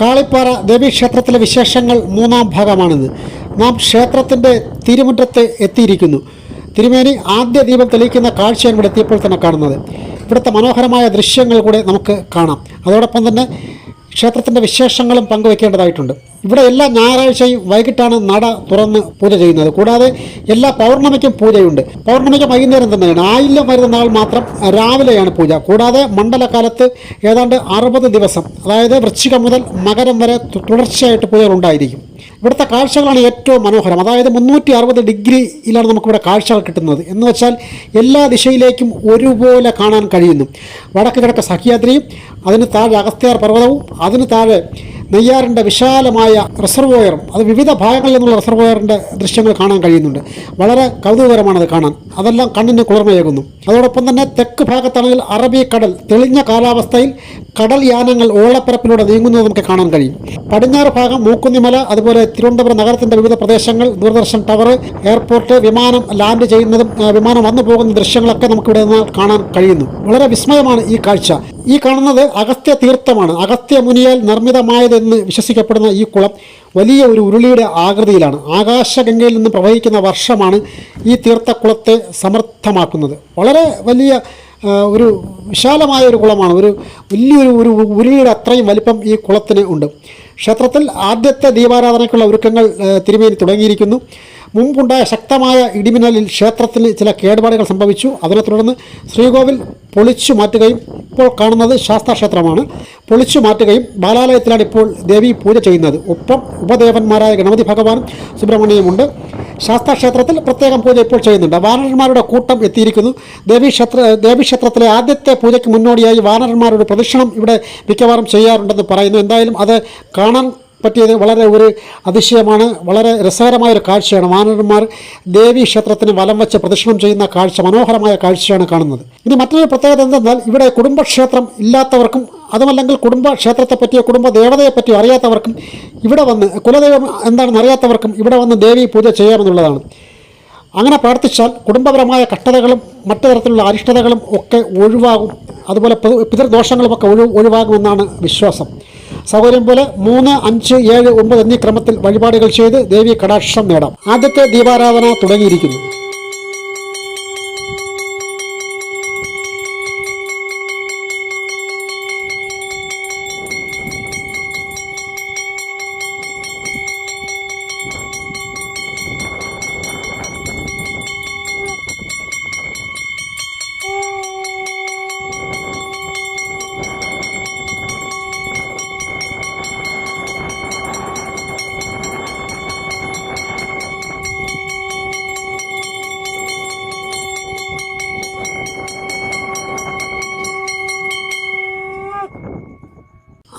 കാളിപ്പാറ ദേവീക്ഷേത്രത്തിലെ വിശേഷങ്ങൾ മൂന്നാം ഭാഗമാണിത്. നാം ക്ഷേത്രത്തിന്റെ തിരുമുറ്റത്ത് എത്തിയിരിക്കുന്നു. തിരുമേനി ആദ്യ ദീപം തെളിയിക്കുന്ന കാഴ്ചയാണ് ഇവിടെ എത്തിയപ്പോൾ തന്നെ കാണുന്നത്. ഇവിടുത്തെ മനോഹരമായ ദൃശ്യങ്ങൾ കൂടെ നമുക്ക് കാണാം. അതോടൊപ്പം തന്നെ ക്ഷേത്രത്തിന്റെ വിശേഷങ്ങളും പങ്കുവെക്കേണ്ടതായിട്ടുണ്ട്. ഇവിടെ എല്ലാ ഞായറാഴ്ചയും വൈകിട്ടാണ് നട തുറന്ന് പൂജ ചെയ്യുന്നത്. കൂടാതെ എല്ലാ പൗർണമിക്കും പൂജയുണ്ട്. പൗർണമിക്ക് വൈകുന്നേരം തന്നെയാണ്. ആയില്യം വരുന്ന നാൾ മാത്രം രാവിലെയാണ് പൂജ. കൂടാതെ മണ്ഡലകാലത്ത് ഏതാണ്ട് അറുപത് ദിവസം അതായത് വൃശ്ചികം മുതൽ മകരം വരെ തുടർച്ചയായിട്ട് പൂജകൾ ഉണ്ടായിരിക്കും. ഇവിടുത്തെ കാഴ്ചകളാണ് ഏറ്റവും മനോഹരം. അതായത് മുന്നൂറ്റി അറുപത് ഡിഗ്രിയിലാണ് നമുക്കിവിടെ കാഴ്ചകൾ കിട്ടുന്നത്. എന്ന് വെച്ചാൽ എല്ലാ ദിശയിലേക്കും ഒരുപോലെ കാണാൻ കഴിയുന്നു. വടക്ക് കിഴക്ക് സഹ്യാദ്രിയും അതിന് താഴെ അഗസ്ത്യാർ പർവതവും അതിന് താഴെ നെയ്യാറിന്റെ വിശാലമായ റിസർവോയറും അത് വിവിധ ഭാഗങ്ങളിൽ നിന്നുള്ള റിസർവോയറിന്റെ ദൃശ്യങ്ങൾ കാണാൻ കഴിയുന്നുണ്ട്. വളരെ കൗതുകകരമാണത് കാണാൻ. അതെല്ലാം കണ്ണിന് കുളിർമയേകുന്നു. അതോടൊപ്പം തന്നെ തെക്ക് ഭാഗത്താണെങ്കിൽ അറബിക്കടൽ തെളിഞ്ഞ കാലാവസ്ഥയിൽ കടൽ യാനങ്ങൾ ഓളപ്പരപ്പിലൂടെ നീങ്ങുന്നത് നമുക്ക് കാണാൻ കഴിയും. പടിഞ്ഞാറ് ഭാഗം മൂക്കുന്നിമല അതുപോലെ തിരുവനന്തപുരം നഗരത്തിന്റെ വിവിധ പ്രദേശങ്ങൾ ദൂരദർശൻ ടവർ എയർപോർട്ട് വിമാനം ലാൻഡ് ചെയ്യുന്നതും വിമാനം വന്നു പോകുന്ന ദൃശ്യങ്ങളൊക്കെ നമുക്കിവിടെ നിന്ന് കാണാൻ കഴിയുന്നു. വളരെ വിസ്മയമാണ് ഈ കാഴ്ച. ഈ കാണുന്നത് അഗസ്ത്യ തീർത്ഥമാണ്. അഗസ്ത്യ മുനിയാൽ നിർമ്മിതമായതെന്ന് വിശ്വസിക്കപ്പെടുന്ന ഈ കുളം വലിയ ഒരു ഉരുളിയുടെ ആകൃതിയിലാണ്. ആകാശഗംഗയിൽ നിന്ന് പ്രവഹിക്കുന്ന വർഷമാണ് ഈ തീർത്ഥക്കുളത്തെ സമർത്ഥമാക്കുന്നത്. വളരെ വലിയ ഒരു വിശാലമായ ഒരു കുളമാണ്. ഒരു വലിയൊരു ഒരു ഉരുളിയുടെ അത്രയും വലിപ്പം ഈ കുളത്തിന് ഉണ്ട്. ക്ഷേത്രത്തിൽ ആദ്യത്തെ ദീപാരാധനയ്ക്കുള്ള ഒരുക്കങ്ങൾ തിരുമേനി തുടങ്ങിയിരിക്കുന്നു. മുമ്പുണ്ടായ ശക്തമായ ഇടിമിന്നലിൽ ക്ഷേത്രത്തിന് ചില കേടുപാടുകൾ സംഭവിച്ചു. അതിനെ തുടർന്ന് ശ്രീകോവിൽ പൊളിച്ചു മാറ്റുകയും ഇപ്പോൾ കാണുന്നത് ശാസ്താക്ഷേത്രമാണ്. പൊളിച്ചു മാറ്റുകയും ബാലാലയത്തിലാണ് ഇപ്പോൾ ദേവി പൂജ ചെയ്യുന്നത്. ഒപ്പം ഉപദേവന്മാരായ ഗണപതി ഭഗവാനും സുബ്രഹ്മണ്യമുണ്ട് ശാസ്താക്ഷേത്രത്തിൽ പ്രത്യേകം പൂജ ഇപ്പോൾ ചെയ്യുന്നുണ്ട്. വാനരന്മാരുടെ കൂട്ടം എത്തിയിരിക്കുന്നു. ദേവീക്ഷേത്ര ദേവീക്ഷേത്രത്തിലെ ആദ്യത്തെ പൂജയ്ക്ക് മുന്നോടിയായി വാനരന്മാരുടെ പ്രദക്ഷിണം ഇവിടെ മിക്കവാറും ചെയ്യാറുണ്ടെന്ന് പറയുന്നു. എന്തായാലും അത് കാണാൻ പറ്റിയത് വളരെ ഒരു അതിശയമാണ് വളരെ രസകരമായ ഒരു കാഴ്ചയാണ്. വാനരന്മാർ ദേവി ക്ഷേത്രത്തിന് വലം വെച്ച് പ്രദക്ഷിണം ചെയ്യുന്ന കാഴ്ച മനോഹരമായ കാഴ്ചയാണ് കാണുന്നത്. ഇനി മറ്റൊരു പ്രത്യേകത എന്തെന്നാൽ ഇവിടെ കുടുംബക്ഷേത്രം ഇല്ലാത്തവർക്കും അതുമല്ലെങ്കിൽ കുടുംബ ക്ഷേത്രത്തെ പറ്റിയോ കുടുംബ ദേവതയെ പറ്റിയോ അറിയാത്തവർക്കും ഇവിടെ വന്ന് കുലദൈവം എന്താണെന്ന് അറിയാത്തവർക്കും ഇവിടെ വന്ന് ദേവി പൂജ ചെയ്യാമെന്നുള്ളതാണ്. അങ്ങനെ പ്രാർത്ഥിച്ചാൽ കുടുംബപരമായ കഷ്ടതകളും മറ്റു തരത്തിലുള്ള അരിഷ്ടതകളും ഒക്കെ ഒഴിവാകും. അതുപോലെ പിതൃ- പിതൃദോഷങ്ങളുമൊക്കെ ഒഴി ഒഴിവാകുമെന്നാണ് വിശ്വാസം. സൗകര്യം പോലെ മൂന്ന് അഞ്ച് ഏഴ് ഒമ്പത് എന്നീ ക്രമത്തിൽ വഴിപാടുകൾ ചെയ്ത് ദേവി കടാക്ഷം നേടാം. ആദ്യത്തെ ദീപാരാധന തുടങ്ങിയിരിക്കുന്നു.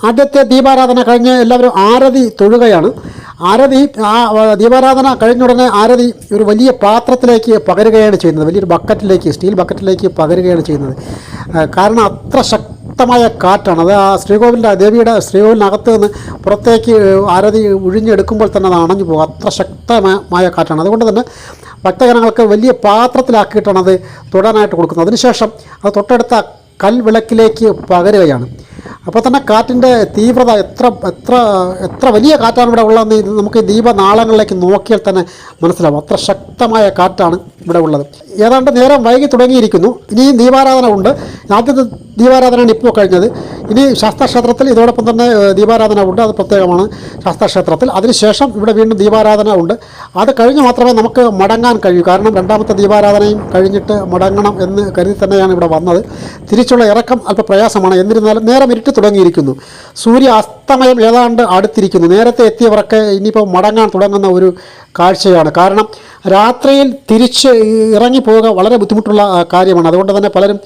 ആദ്യത്തെ ദീപാരാധന കഴിഞ്ഞ് എല്ലാവരും ആരതി തൊഴുകയാണ്. ആരതി ആ ദീപാരാധന കഴിഞ്ഞ ഉടനെ ആരതി ഒരു വലിയ പാത്രത്തിലേക്ക് പകരുകയാണ് ചെയ്യുന്നത്. വലിയൊരു ബക്കറ്റിലേക്ക് സ്റ്റീൽ ബക്കറ്റിലേക്ക് പകരുകയാണ് ചെയ്യുന്നത്. കാരണം അത്ര ശക്തമായ കാറ്റാണ്. അത് ആ ശ്രീകോവിലിന്റെ ദേവിയുടെ ശ്രീകോവിലിനകത്ത് നിന്ന് പുറത്തേക്ക് ആരതി ഒഴിഞ്ഞെടുക്കുമ്പോൾ തന്നെ അത് അണഞ്ഞു പോകും. അത്ര ശക്തമായ കാറ്റാണ്. അതുകൊണ്ട് തന്നെ ഭക്തജനങ്ങൾക്ക് വലിയ പാത്രത്തിലാക്കിയിട്ടാണ് അത് തൊടാനായിട്ട് കൊടുക്കുന്നത്. അതിനുശേഷം അത് തൊട്ടടുത്ത കൽവിളക്കിലേക്ക് പകരുകയാണ്. അപ്പോൾ തന്നെ കാറ്റിന്റെ തീവ്രത എത്ര എത്ര എത്ര വലിയ കാറ്റാണ് ഇവിടെ ഉള്ളതെന്ന് നമുക്ക് ദീപനാളങ്ങളിലേക്ക് നോക്കിയാൽ തന്നെ മനസ്സിലാവും. അത്ര ശക്തമായ കാറ്റാണ് ഇവിടെ ഉള്ളത്. ഏതാണ്ട് നേരം വൈകി തുടങ്ങിയിരിക്കുന്നു. ഇനിയും ദീപാരാധന ഉണ്ട്. ആദ്യത്തെ ദീപാരാധനയാണ് ഇപ്പോൾ കഴിഞ്ഞത്. ഇനി ശാസ്താക്ഷേത്രത്തിൽ ഇതോടൊപ്പം തന്നെ ദീപാരാധന ഉണ്ട്. അത് പ്രത്യേകമാണ് ശാസ്താക്ഷേത്രത്തിൽ. അതിനുശേഷം ഇവിടെ വീണ്ടും ദീപാരാധന ഉണ്ട്. അത് കഴിഞ്ഞ് മാത്രമേ നമുക്ക് മടങ്ങാൻ കഴിയൂ. കാരണം രണ്ടാമത്തെ ദീപാരാധനയും കഴിഞ്ഞിട്ട് മടങ്ങണം എന്ന് കരുതി തന്നെയാണ് ഇവിടെ വന്നത്. തിരിച്ചുള്ള ഇറക്കം അല്പ പ്രയാസമാണ്. എന്നിരുന്നാലും നേരം ഇരുട്ടി തുടങ്ങിയിരിക്കുന്നു. സൂര്യ അസ്തമയം ഏതാണ്ട് അടുത്തിരിക്കുന്നു. നേരത്തെ എത്തിയവരൊക്കെ ഇനിയിപ്പോൾ മടങ്ങാൻ തുടങ്ങുന്ന ഒരു കാഴ്ചയാണ്. കാരണം രാത്രിയിൽ തിരിച്ച് ഇറങ്ങിപ്പോവുക വളരെ ബുദ്ധിമുട്ടുള്ള കാര്യമാണ്. അതുകൊണ്ട് തന്നെ പലരും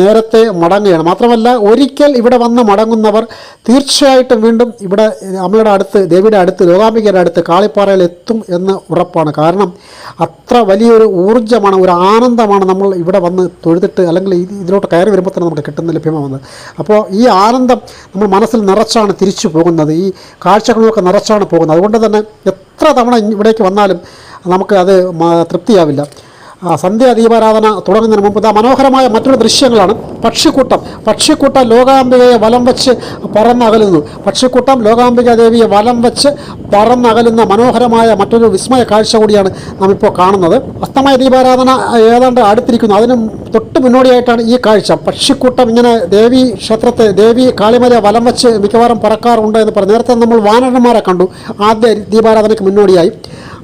നേരത്തെ മടങ്ങുകയാണ്. മാത്രമല്ല ഒരിക്കൽ ഇവിടെ വന്ന് മടങ്ങുന്നവർ തീർച്ചയായിട്ടും വീണ്ടും ഇവിടെ അമ്മയുടെ അടുത്ത് ദേവിയുടെ അടുത്ത് ലോകാംബികയുടെ അടുത്ത് കാളിപ്പാറയിൽ എത്തും എന്ന് ഉറപ്പാണ്. കാരണം അത്ര വലിയൊരു ഊർജമാണ് ഒരു ആനന്ദമാണ് നമ്മൾ ഇവിടെ വന്ന് തൊഴുതിട്ട് അല്ലെങ്കിൽ ഇത് ഇതിലോട്ട് കയറി വരുമ്പോൾ തന്നെ നമുക്ക് കിട്ടുന്ന ലഭ്യമാവുന്നത്. അപ്പോൾ ഈ ആനന്ദം നമ്മൾ മനസ്സിൽ നിറച്ചാണ് തിരിച്ചു പോകുന്നത്. ഈ കാഴ്ചകളൊക്കെ നിറച്ചാണ് പോകുന്നത്. അതുകൊണ്ട് തന്നെ എത്ര തവണ ഇവിടേക്ക് വന്നാലും നമുക്ക് അത് തൃപ്തിയാവില്ല. സന്ധ്യ ദീപാരാധന തുടങ്ങുന്നതിന് മുമ്പ് ഇതാ മനോഹരമായ മറ്റൊരു ദൃശ്യങ്ങളാണ്. പക്ഷിക്കൂട്ടം. പക്ഷിക്കൂട്ടം ലോകാംബികയെ വലം വെച്ച് പറന്നകലുന്നു. പക്ഷിക്കൂട്ടം ലോകാംബിക ദേവിയെ വലം വെച്ച് പറന്നകലുന്ന മനോഹരമായ മറ്റൊരു വിസ്മയ കാഴ്ച കൂടിയാണ് നാം ഇപ്പോൾ കാണുന്നത്. അസ്തമയ ദീപാരാധന ഏതാണ്ട് അടുത്തിരിക്കുന്നു. അതിന് തൊട്ട് മുന്നോടിയായിട്ടാണ് ഈ കാഴ്ച. പക്ഷിക്കൂട്ടം ഇങ്ങനെ ദേവി ക്ഷേത്രത്തെ ദേവി കാളിമല വലം വെച്ച് മിക്കവാറും പറക്കാറുണ്ട് എന്ന് പറഞ്ഞു നേരത്തെ നമ്മൾ വാനരന്മാരെ കണ്ടു. ആദ്യ ദീപാരാധനയ്ക്ക് മുന്നോടിയായി.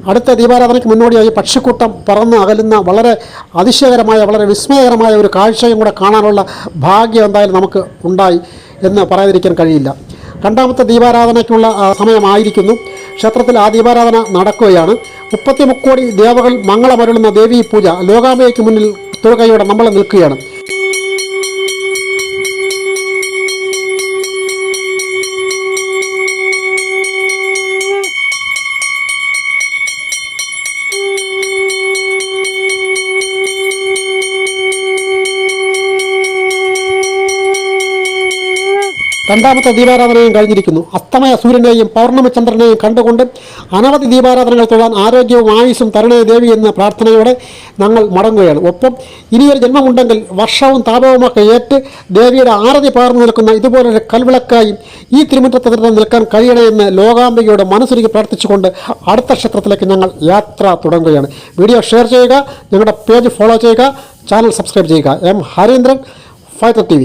അടുത്ത ദീപാരാധനയ്ക്ക് മുന്നോടിയായി പക്ഷിക്കൂട്ടം പറന്ന് അകലുന്ന വളരെ അതിശയകരമായ വളരെ വിസ്മയകരമായ ഒരു കാഴ്ചയും കൂടെ കാണാനുള്ള ഭാഗ്യം എന്തായാലും നമുക്ക് ഉണ്ടായി എന്ന് പറയാതിരിക്കാൻ കഴിയില്ല. രണ്ടാമത്തെ ദീപാരാധനയ്ക്കുള്ള സമയമായിരിക്കുന്നു. ക്ഷേത്രത്തിൽ ആ ദീപാരാധന നടക്കുകയാണ്. മുപ്പത്തി മുക്കോടി ദേവകൾ മംഗളമരുളുന്ന ദേവീ പൂജ ലോകാംബയ്ക്ക് മുന്നിൽ തുറകയോടെ നമ്മൾ നിൽക്കുകയാണ്. രണ്ടാമത്തെ ദീപാരാധനയും കഴിഞ്ഞിരിക്കുന്നു. അസ്തമയ സൂര്യനെയും പൗർണമി ചന്ദ്രനെയും കണ്ടുകൊണ്ട് അനവധി ദീപാരാധനകൾ തൊഴാൻ ആരോഗ്യവും ആയുസ്സും തരണേ ദേവി എന്ന പ്രാർത്ഥനയോടെ ഞങ്ങൾ മടങ്ങുകയാണ്. ഒപ്പം ഇനിയൊരു ജന്മമുണ്ടെങ്കിൽ വർഷവും താപവുമൊക്കെ ഏറ്റ് ദേവിയുടെ ആരതി പകർന്നു നിൽക്കുന്ന ഇതുപോലൊരു കൽവിളക്കായി ഈ തിരുമുറ്റത്തെ നിൽക്കാൻ കഴിയണേ എന്ന് ലോകാംബികയുടെ മനസ്സൊരുക്കി പ്രാർത്ഥിച്ചുകൊണ്ട് അടുത്ത ക്ഷേത്രത്തിലേക്ക് ഞങ്ങൾ യാത്ര തുടങ്ങുകയാണ്. വീഡിയോ ഷെയർ ചെയ്യുക ഞങ്ങളുടെ പേജ് ഫോളോ ചെയ്യുക ചാനൽ സബ്സ്ക്രൈബ് ചെയ്യുക. എം. Harindran fighter T